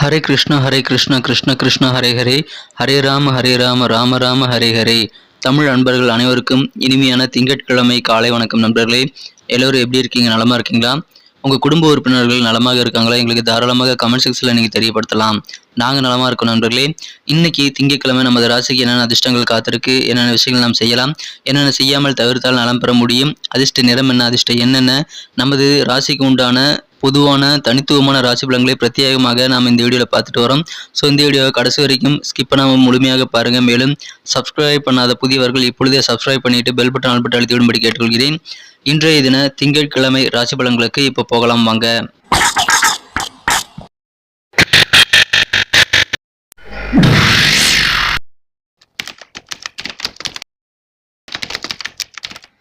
ஹரே கிருஷ்ணா ஹரே கிருஷ்ண கிருஷ்ண கிருஷ்ண ஹரே ஹரே. ஹரே ராம ஹரே ராம ராம ராம ஹரே ஹரே. தமிழ் நண்பர்கள் அனைவருக்கும் இனிமையான திங்கட்கிழமை காலை வணக்கம் நண்பர்களே. எல்லோரும் எப்படி இருக்கீங்க? நலமாக இருக்கீங்களா? உங்கள் குடும்ப உறுப்பினர்கள் நலமாக இருக்காங்களா? எங்களுக்கு தாராளமாக கமெண்ட் செக்ஷனில் நீங்கள் தெரியப்படுத்தலாம். நாங்கள் நலமாக இருக்கோம் நண்பர்களே. இன்னைக்கு திங்கட்கிழமை நமது ராசிக்கு என்னென்ன அதிர்ஷ்டங்கள் காத்திருக்கு? என்னென்ன விஷயங்கள் நாம் செய்யலாம்? என்னென்ன செய்யாமல் தவிர்த்தால் நலம் பெற முடியும்? அதிர்ஷ்ட நிறம் என்ன? அதிர்ஷ்டம் என்னென்ன நமது ராசிக்கு உண்டான பொதுவான தனித்துவமான ராசி பலன்களை பிரத்யேகமாக நாம் இந்த வீடியோவில் பார்த்துட்டு வரோம். ஸோ இந்த வீடியோவை கடைசி வரைக்கும் ஸ்கிப் பண்ணாமல் முழுமையாக பாருங்கள் மேலும் சப்ஸ்கிரைப் பண்ணாத புதியவர்கள் இப்பொழுதே சப்ஸ்கிரைப் பண்ணிட்டு பெல் பட்டன் ஆல் பட்டன் அழுத்தி விடும்படி கேட்டுக்கொள்கிறேன். இன்றைய தின திங்கட்கிழமை ராசி பலன்களுக்கு இப்போ போகலாம் வாங்க.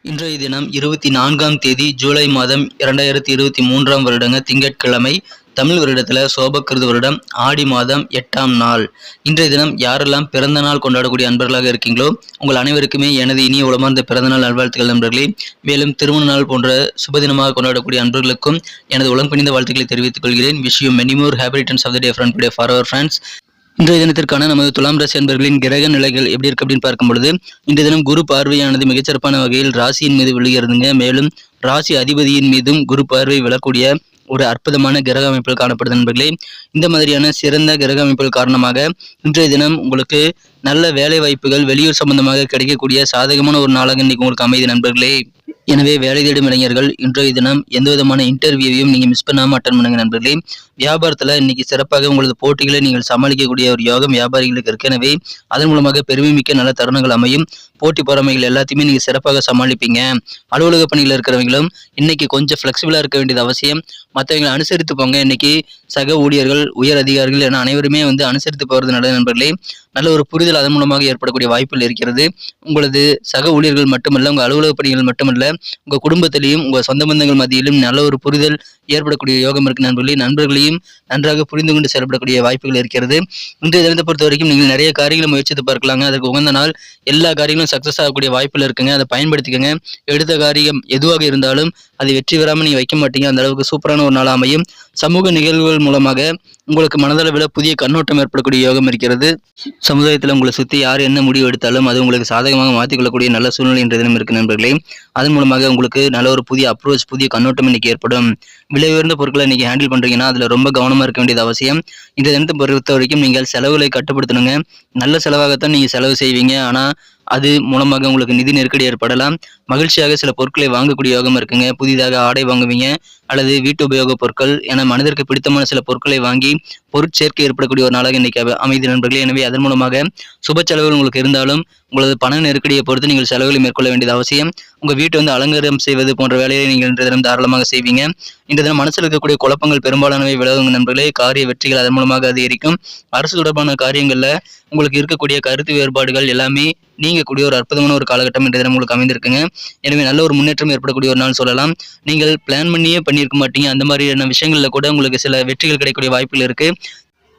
இன்றைய தினம் இருபத்தி நான்காம் தேதி ஜூலை மாதம் இரண்டாயிரத்தி இருபத்தி மூன்றாம் வருடங்க திங்கட்கிழமை தமிழ் வருடத்தில் சோபக்கிருது வருடம் ஆடி மாதம் எட்டாம் நாள். இன்றைய தினம் யாரெல்லாம் பிறந்த நாள் கொண்டாடக்கூடிய அன்பர்களாக இருக்கீங்களோ உங்கள் அனைவருக்குமே எனது இனிய உளமார்ந்த பிறந்தநாள் நல்வாழ்த்துக்கள் நண்பர்களே. மேலும் திருமண நாள் போன்ற சுபதினமாக கொண்டாடக்கூடிய அன்பர்களுக்கும் எனது உளம் பணிந்த வாழ்த்துக்களை தெரிவித்துக் கொள்கிறேன். விஷயம் many more happy of the day friend for our friends இன்றைய தினத்திற்கான நமது துலாம் ராசி அன்பர்களின் கிரக நிலைகள் எப்படி இருக்கு அப்படின்னு பார்க்கும் பொழுது இன்றைய தினம் குரு பார்வையானது மிகச்சிறப்பான வகையில் ராசியின் மீது விழுகிறதுங்க. மேலும் ராசி அதிபதியின் மீதும் குரு பார்வை விழக்கூடிய ஒரு அற்புதமான கிரக அமைப்புகள் காணப்படுது நண்பர்களே. இந்த மாதிரியான சிறந்த கிரக அமைப்புகள் காரணமாக இன்றைய தினம் உங்களுக்கு நல்ல வேலை வாய்ப்புகள் வெளியூர் சம்பந்தமாக கிடைக்கக்கூடிய சாதகமான ஒரு நாளாக இன்னைக்கு உங்களுக்கு அமைதி நண்பர்களே. எனவே வேலை தேடும் இளைஞர்கள் இன்றைய தினம் எந்த விதமான இன்டர்வியூவையும் நீங்கள் மிஸ் பண்ணாமல் அட்டன் பண்ணுங்க நண்பர்களே. வியாபாரத்தில் இன்னைக்கு சிறப்பாக உங்களது போட்டிகளை நீங்கள் சமாளிக்கக்கூடிய ஒரு யோகம் வியாபாரிகளுக்கு இருக்கு. எனவே அதன் மூலமாக பெருமை மிக்க நல்ல தருணங்கள் அமையும். போட்டி பொறாமைகள் எல்லாத்தையுமே நீங்கள் சிறப்பாக சமாளிப்பீங்க. அலுவலக பணியில் இருக்கிறவங்களும் இன்னைக்கு கொஞ்சம் ஃப்ளெக்சிபிளாக இருக்க வேண்டியது அவசியம். மற்றவங்களை அனுசரித்து போங்க. இன்னைக்கு சக ஊழியர்கள் உயர் அதிகாரிகள் என அனைவருமே வந்து அனுசரித்து போகிறது நல்ல நண்பர்களே. நல்ல ஒரு புரிதல் அதன் மூலமாக ஏற்படக்கூடிய வாய்ப்புகள் இருக்கிறது. உங்களது சக ஊழியர்கள் மட்டுமல்ல உங்கள் அலுவலக பணிகள் மட்டுமல்ல உங்க குடும்பத்திலையும் உங்க சொந்த பந்தங்கள் மத்தியிலும் நல்ல ஒரு புரிதல் ஏற்படக்கூடிய யோகம் இருக்கு நண்பர்களே. நண்பர்களையும் நன்றாக புரிந்து கொண்டு செயல்படக்கூடிய வாய்ப்புகள் இருக்கிறது. இன்றைய தினத்தை பொறுத்த வரைக்கும் நீங்கள் நிறைய காரியங்களை முயற்சித்து பார்க்கலாங்க. அதற்கு உகந்த நாள் எல்லா காரியங்களும் சக்சஸ் ஆகக்கூடிய வாய்ப்புகள் இருக்குங்க. அதை பயன்படுத்திக்கங்க. எடுத்த காரியம் எதுவாக இருந்தாலும் அதை வெற்றி பெறாமல் நீங்க வைக்க மாட்டீங்க. அந்த அளவுக்கு சூப்பரான ஒரு நாள் அமையும். சமூக நிகழ்வுகள் மூலமாக உங்களுக்கு மனதளவில் புதிய கண்ணோட்டம் ஏற்படக்கூடிய யோகம் இருக்கிறது. சமுதாயத்தில் உங்களை சுற்றி யார் என்ன முடிவு எடுத்தாலும் அது உங்களுக்கு சாதகமாக மாற்றிக்கொள்ளக்கூடிய நல்ல சூழ்நிலை என்ற தினம் இருக்கு நண்பர்களே. அதன் மூலமாக உங்களுக்கு நல்ல ஒரு புதிய அப்ரோச் புதிய கண்ணோட்டம் இன்னைக்கு ஏற்படும். விலை உயர்ந்த பொருட்களை இன்னைக்கு ஹேண்டில் பண்றீங்கன்னா அதுல ரொம்ப கவனமா இருக்க வேண்டியது அவசியம். இந்த தினத்தை பொறுத்த வரைக்கும் நீங்கள் செலவுகளை கட்டுப்படுத்தணுங்க. நல்ல செலவாகத்தான் நீங்க செலவு செய்வீங்க. ஆனா அது மூலமாக உங்களுக்கு நிதி நெருக்கடி ஏற்படலாம். மகிழ்ச்சியாக சில பொருட்களை வாங்கக்கூடிய யோகம் இருக்குங்க. புதிதாக ஆடை வாங்குவீங்க அல்லது வீட்டு உபயோக பொருட்கள் என மனதிற்கு பிடித்தமான சில பொருட்களை வாங்கி பொருட்சேர்க்கை ஏற்படக்கூடிய ஒரு நாளாக இன்னைக்கு அமைதி நண்பர்களே. எனவே அதன் மூலமாக சுப செலவுகள் உங்களுக்கு இருந்தாலும் உங்களது பண நெருக்கடியை பொறுத்து நீங்கள் செலவுகளை மேற்கொள்ள வேண்டியது அவசியம். உங்க வீட்டை வந்து அலங்காரம் செய்வது போன்ற வேலையை நீங்கள் இன்றைய தினம் தாராளமாக செய்வீங்க. இன்றைய தினம் மனசில் இருக்கக்கூடிய குழப்பங்கள் பெரும்பாலானவை விலகுங்க நண்பர்களே காரிய வெற்றிகள் அதன் மூலமாக அதிகரிக்கும். அரசு தொடர்பான காரியங்களில் உங்களுக்கு இருக்கக்கூடிய கருத்து வேறுபாடுகள் எல்லாமே நீங்கக்கூடிய ஒரு அற்புதமான ஒரு காலகட்டம் இன்றைய தினம் உங்களுக்கு அமைந்திருக்குங்க. எனவே நல்ல ஒரு முன்னேற்றம் ஏற்படக்கூடிய ஒரு நாள் சொல்லலாம். நீங்கள் பிளான் பண்ணியே பண்ணியிருக்க மாட்டீங்க. அந்த மாதிரியான விஷயங்களில் கூட உங்களுக்கு சில வெற்றிகள் கிடைக்கக்கூடிய வாய்ப்புகள் இருக்குது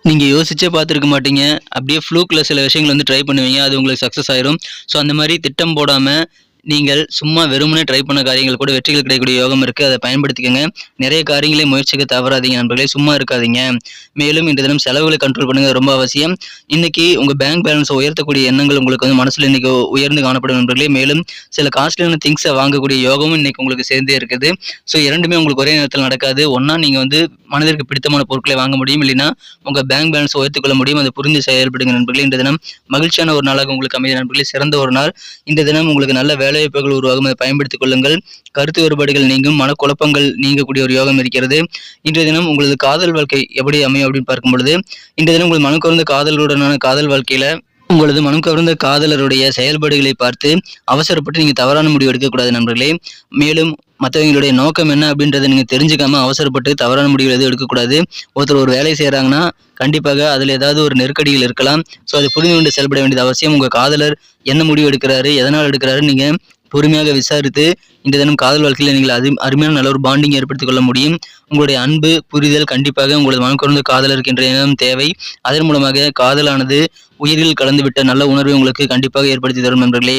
நீங்கள் யோசிச்சே பார்த்துருக்க மாட்டீங்க. அப்படியே ஃப்ளூக்கில் சில விஷயங்கள் வந்து ட்ரை பண்ணுவீங்க. அது உங்களுக்கு சக்ஸஸ் ஆயிரும். ஸோ அந்த மாதிரி திட்டம் போடாமல் நீங்கள் சும்மா வெறுமனே ட்ரை பண்ண காரியங்கள் கூட வெற்றிகள் கிடைக்கக்கூடிய யோகம் இருக்கு. அதை பயன்படுத்திக்கங்க. நிறைய காரியங்களை முயற்சிக்க தவறாதீங்க நண்பர்களே. சும்மா இருக்காதீங்க. மேலும் இந்த தினம் செலவுகளை கண்ட்ரோல் பண்ணுங்க. ரொம்ப அவசியம். இன்னைக்கு உங்கள் பேங்க் பேலன்ஸை உயர்த்தக்கூடிய எண்ணங்கள் உங்களுக்கு வந்து மனசில் இன்னைக்கு உயர்ந்து காணப்படும் நண்பர்களே. மேலும் சில காஸ்ட்லியான திங்ஸை வாங்கக்கூடிய யோகமும் இன்னைக்கு உங்களுக்கு சேர்ந்தே இருக்குது. ஸோ இரண்டுமே உங்களுக்கு ஒரே நேரத்தில் நடக்காது. ஒன்றா நீங்கள் வந்து மனதிற்கு பிடித்தமான பொருட்களை வாங்க முடியும். இல்லைன்னா உங்கள் பேங்க் பேலன்ஸ் உயர்த்துக்கொள்ள முடியும். அதை புரிந்து செயல்படுங்க நண்பர்களே. இந்த தினம் மகிழ்ச்சியான ஒரு நாளாக உங்களுக்கு அமைய நண்பர்களே. சிறந்த ஒரு நாள். இந்த தினம் உங்களுக்கு நல்ல வேலை வேலைவாய்ப்புகள் உருவாகும். அதை பயன்படுத்திக் கொள்ளுங்கள். கருத்து வேறுபாடுகள் நீங்கும். மனக்குழப்பங்கள் நீங்கக்கூடிய ஒரு யோகம் இருக்கிறது. இன்றைய தினம் உங்களது காதல் வாழ்க்கை எப்படி அமையும் அப்படின்னு பார்க்கும் பொழுது இன்றைய தினம் உங்கள் மனம் காதலுடனான காதல் வாழ்க்கையில உங்களது மனம் கவர்ந்த காதலருடைய செயல்பாடுகளை பார்த்து அவசரப்பட்டு நீங்க தவறான முடிவு எடுக்கக்கூடாது நண்பர்களே. மேலும் மற்றவங்களுடைய நோக்கம் என்ன அப்படின்றத நீங்க தெரிஞ்சுக்காம அவசரப்பட்டு தவறான முடிவுகள் எதுவும் எடுக்கக்கூடாது. ஒருத்தர் ஒரு வேலை செய்யறாங்கன்னா கண்டிப்பாக அதுல ஏதாவது ஒரு நெருக்கடிகள் இருக்கலாம். ஸோ அதை புரிந்து கொண்டு செயல்பட வேண்டியது அவசியம். உங்க காதலர் என்ன முடிவு எடுக்கிறாரு எதனால் எடுக்கிறாரு நீங்க பொறுமையாக விசாரித்து இந்த தினம் காதல் வாழ்க்கையில் நீங்கள் அது அருமையான நல்ல ஒரு பாண்டிங் ஏற்படுத்திக் கொள்ள முடியும். உங்களுடைய அன்பு புரிதல் கண்டிப்பாக உங்களது மனம் குறைந்த இருக்கின்ற இனம் தேவை. அதன் மூலமாக காதலானது உயிரில் கலந்துவிட்ட நல்ல உணர்வை உங்களுக்கு கண்டிப்பாக ஏற்படுத்தி தரும் நண்பர்களே.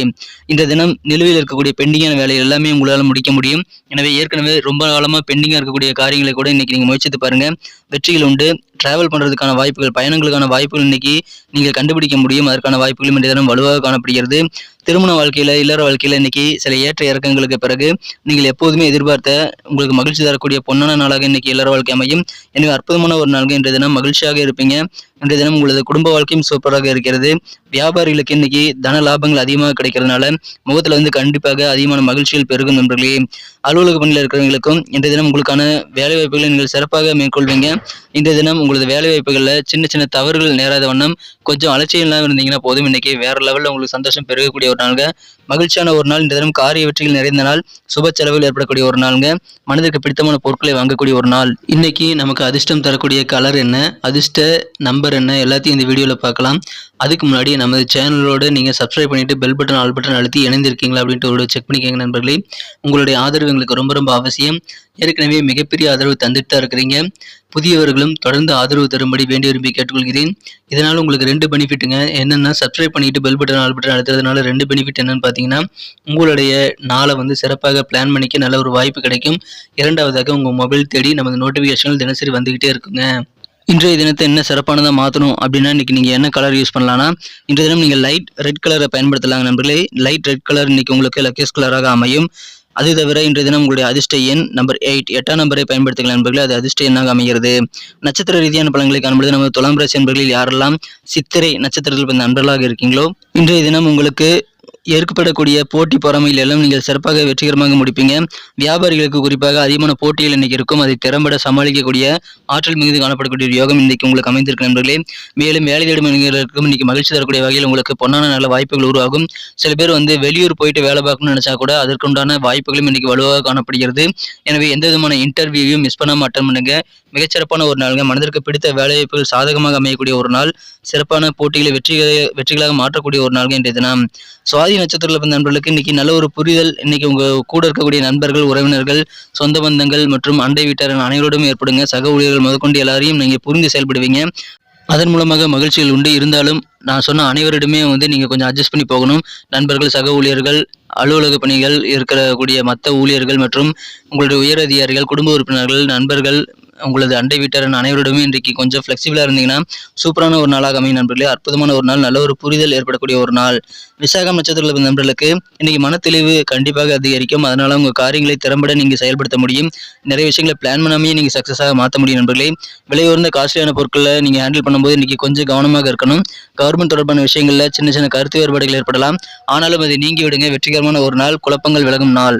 இந்த தினம் நிலுவையில் இருக்கக்கூடிய பெண்டிங்கான வேலை எல்லாமே உங்களால் முடிக்க முடியும். எனவே ஏற்கனவே ரொம்ப காலமாக பெண்டிங்கா இருக்கக்கூடிய காரியங்களை கூட இன்னைக்கு நீங்க முயற்சித்து பாருங்க. வெற்றிகள் உண்டு. டிராவல் பண்ணுறதுக்கான வாய்ப்புகள் பயணங்களுக்கான வாய்ப்புகள் இன்னைக்கு நீங்கள் கண்டுபிடிக்க முடியும். அதற்கான வாய்ப்புகளும் இன்றைய தினம் வலுவாக காணப்படுகிறது. திருமண வாழ்க்கையில் இல்லற வாழ்க்கையில் இன்னைக்கு சில ஏற்ற இறக்கங்களுக்கு பிறகு நீங்கள் எப்போதுமே எதிர்பார்த்த உங்களுக்கு மகிழ்ச்சி தரக்கூடிய பொன்னான நாளாக இன்னைக்கு எல்லார வாழ்க்கை அமையும். எனவே அற்புதமான ஒரு நாள்கள் இன்றைய தினம் மகிழ்ச்சியாக இருப்பீங்க. இன்றைய தினம் உங்களது குடும்ப வாழ்க்கையும் சூப்பராக இருக்கிறது. வியாபாரிகளுக்கு இன்னைக்கு தன லாபங்கள் அதிகமாக கிடைக்கிறதுனால முகத்தில் வந்து கண்டிப்பாக அதிகமான மகிழ்ச்சிகள் பெருகும் நண்பர்களே. அலுவலக பணியில் இருக்கிறவங்களுக்கும் இன்றைய தினம் உங்களுக்கான வேலை வாய்ப்புகளை நீங்கள் சிறப்பாக மேற்கொள்வீங்க. இன்றைய தினம் உங்களது வேலை வாய்ப்புகளில் சின்ன சின்ன தவறுகள் நேராத வண்ணம் கொஞ்சம் அலட்சியம் இல்லாமல் இருந்தீங்கன்னா போதும். இன்னைக்கு வேற லெவலில் உங்களுக்கு சந்தோஷம் பெருகக்கூடிய ஒரு நாள்கள் மகிழ்ச்சியான ஒரு நாள். இந்த தினம் காரிய வெற்றிகள் நிறைந்த நாள். சுப செலவில் ஏற்படக்கூடிய ஒரு நாளுங்க. மனதிற்கு பிடித்தமான பொருட்களை வாங்கக்கூடிய ஒரு நாள். இன்னைக்கு நமக்கு அதிர்ஷ்டம் தரக்கூடிய கலர் என்ன? அதிர்ஷ்ட நம்பர் என்ன? எல்லாத்தையும் இந்த வீடியோவில் பார்க்கலாம். அதுக்கு முன்னாடி நமது சேனலோடு நீங்கள் சப்ஸ்கிரைப் பண்ணிட்டு பெல் பட்டன் ஆல் பட்டன் அழுத்தி இணைந்திருக்கீங்களா அப்படின்ட்டு ஒரு செக் பண்ணிக்கோங்க நண்பர்களே. உங்களுடைய ஆதரவு எங்களுக்கு ரொம்ப ரொம்ப அவசியம். ஏற்கனவே மிகப்பெரிய ஆதரவு தந்துட்டு தான் இருக்கிறீங்க. புதியவர்களும் தொடர்ந்து ஆதரவு தரும்படி வேண்டி விரும்பி கேட்டுக்கொள்கிறேன். இதனால் உங்களுக்கு ரெண்டு பெனிஃபிட்டுங்க. என்னென்னா சப்ஸ்கிரைப் பண்ணிட்டு பெல் பட்டன் ஆல் பட்டன் அழுத்துறதுனால ரெண்டு பெனிஃபிட் என்னன்னு பார்த்தீங்கன்னா உங்களுடைய நாளை வந்து சிறப்பாக பிளான் பண்ணிக்க நல்ல ஒரு வாய்ப்பு கிடைக்கும். இரண்டாவதாக உங்கள் மொபைல் தேடி நமது நோட்டிஃபிகேஷன்கள் தினசரி வந்துக்கிட்டே இருக்குங்க. இன்றைய தினத்தை என்ன சிறப்பானதாக மாற்றணும் அப்படின்னா இன்றைக்கி நீங்கள் என்ன கலர் யூஸ் பண்ணலாம்னா இன்றைய தினம் நீங்கள் லைட் ரெட் கலரை பயன்படுத்தலாங்க நண்பர்களே. லைட் ரெட் கலர் இன்றைக்கி உங்களுக்கு லக்கேஸ் கலராக அமையும். அது தவிர இன்றைய தினம் உங்களுடைய அதிர்ஷ்ட எண் நம்பர் எயிட் எட்டாம் நம்பரை பயன்படுத்துங்கள் நண்பர்களே. அது அதிர்ஷ்ட எண்ணாக அமைகிறது. நட்சத்திர ரீதியான பலன்களை காணும்பொழுது நமது துலாம் ராசி என்பர்களில் யாரெல்லாம் சித்திரை நட்சத்திரத்தில் பிறந்த நண்பர்களாக இருக்கீங்களோ இன்றைய தினம் உங்களுக்கு ஏற்கப்படக்கூடிய போட்டி பொறாமையில் எல்லாம் நீங்கள் சிறப்பாக வெற்றிகரமாக முடிப்பீங்க. வியாபாரிகளுக்கு குறிப்பாக அதிகமான போட்டிகள் இன்னைக்கு இருக்கும். அதை திறம்பட சமாளிக்கக்கூடிய ஆற்றல் மிகுந்து காணப்படக்கூடிய யோகம் இன்னைக்கு உங்களுக்கு அமைந்திருக்கு நண்பர்களே. மேலும் வேலை தேடும் இளைஞர்களுக்கும் இன்னைக்கு மகிழ்ச்சி தரக்கூடிய வகையில் உங்களுக்கு பொன்னான நல்ல வாய்ப்புகள் உருவாகும். சில பேர் வந்து வெளியூர் போயிட்டு வேலை பார்க்கணும்னு நினைச்சா கூட அதற்குண்டான வாய்ப்புகளும் இன்னைக்கு வலுவாக காணப்படுகிறது. எனவே எந்த விதமான இன்டர்வியூவையும் மிஸ் பண்ணாமல் அட்டன் பண்ணுங்க. மிகச்சிறப்பான ஒரு நாளுங்க. மனதிற்கு பிடித்த வேலை வாய்ப்புகள் சாதகமாக அமையக்கூடிய ஒரு நாள். சிறப்பான போட்டிகளை வெற்றிகளை வெற்றிகளாக மாற்றக்கூடிய ஒரு நாள்கள் இன்றைய தினம். சுவாதி நட்சத்திரத்தில் பிறந்த நண்பர்களுக்கு இன்னைக்கு நல்ல ஒரு புரிதல். இன்னைக்கு உங்க கூட இருக்கக்கூடிய நண்பர்கள் உறவினர்கள் சொந்த பந்தங்கள் மற்றும் அண்டை வீட்டார் அனைவரோடும் ஏற்படுங்க. சக ஊழியர்கள் முதற்கொண்டு எல்லாரையும் நீங்க புரிந்து செயல்படுவீங்க. அதன் மூலமாக மகிழ்ச்சிகள் உண்டு. இருந்தாலும் நான் சொன்ன அனைவரிடமே வந்து நீங்கள் கொஞ்சம் அட்ஜஸ்ட் பண்ணி போகணும். நண்பர்கள் சக ஊழியர்கள் அலுவலக பணிகள் இருக்கக்கூடிய மற்ற ஊழியர்கள் மற்றும் உங்களுடைய உயர் அதிகாரிகள் குடும்ப உறுப்பினர்கள் நண்பர்கள் உங்களது அண்டை வீட்டார் அனைவரிடமே இன்றைக்கு கொஞ்சம் ஃப்ளெக்சிபிளாக இருந்தீங்கன்னா சூப்பரான ஒரு நாளாக அமையும் நண்பர்களே. அற்புதமான ஒரு நாள் நல்ல ஒரு புரிதல் ஏற்படக்கூடிய ஒரு நாள். விசாகம் நட்சத்திரத்தில் நண்பர்களுக்கு இன்னைக்கு மனத்தெளிவு கண்டிப்பாக அதிகரிக்கும். அதனால உங்கள் காரியங்களை திறம்பட நீங்கள் செயல்படுத்த முடியும். நிறைய விஷயங்களை பிளான் பண்ணாமே நீங்கள் சக்ஸஸாக மாற்ற முடியும் நண்பர்களே. விலை உயர்ந்த காஸ்ட்லியான பொருட்களை நீங்கள் ஹேண்டில் பண்ணும்போது இன்றைக்கி கொஞ்சம் கவனமாக இருக்கணும். கவர்மெண்ட் தொடர்பான விஷயங்களில் சின்ன சின்ன கருத்து வேறுபாடுகள் ஏற்படலாம். ஆனாலும் அதை நீங்கி விடுங்க. வெற்றிகரமான ஒரு நாள் குழப்பங்கள் விலகும் நாள்.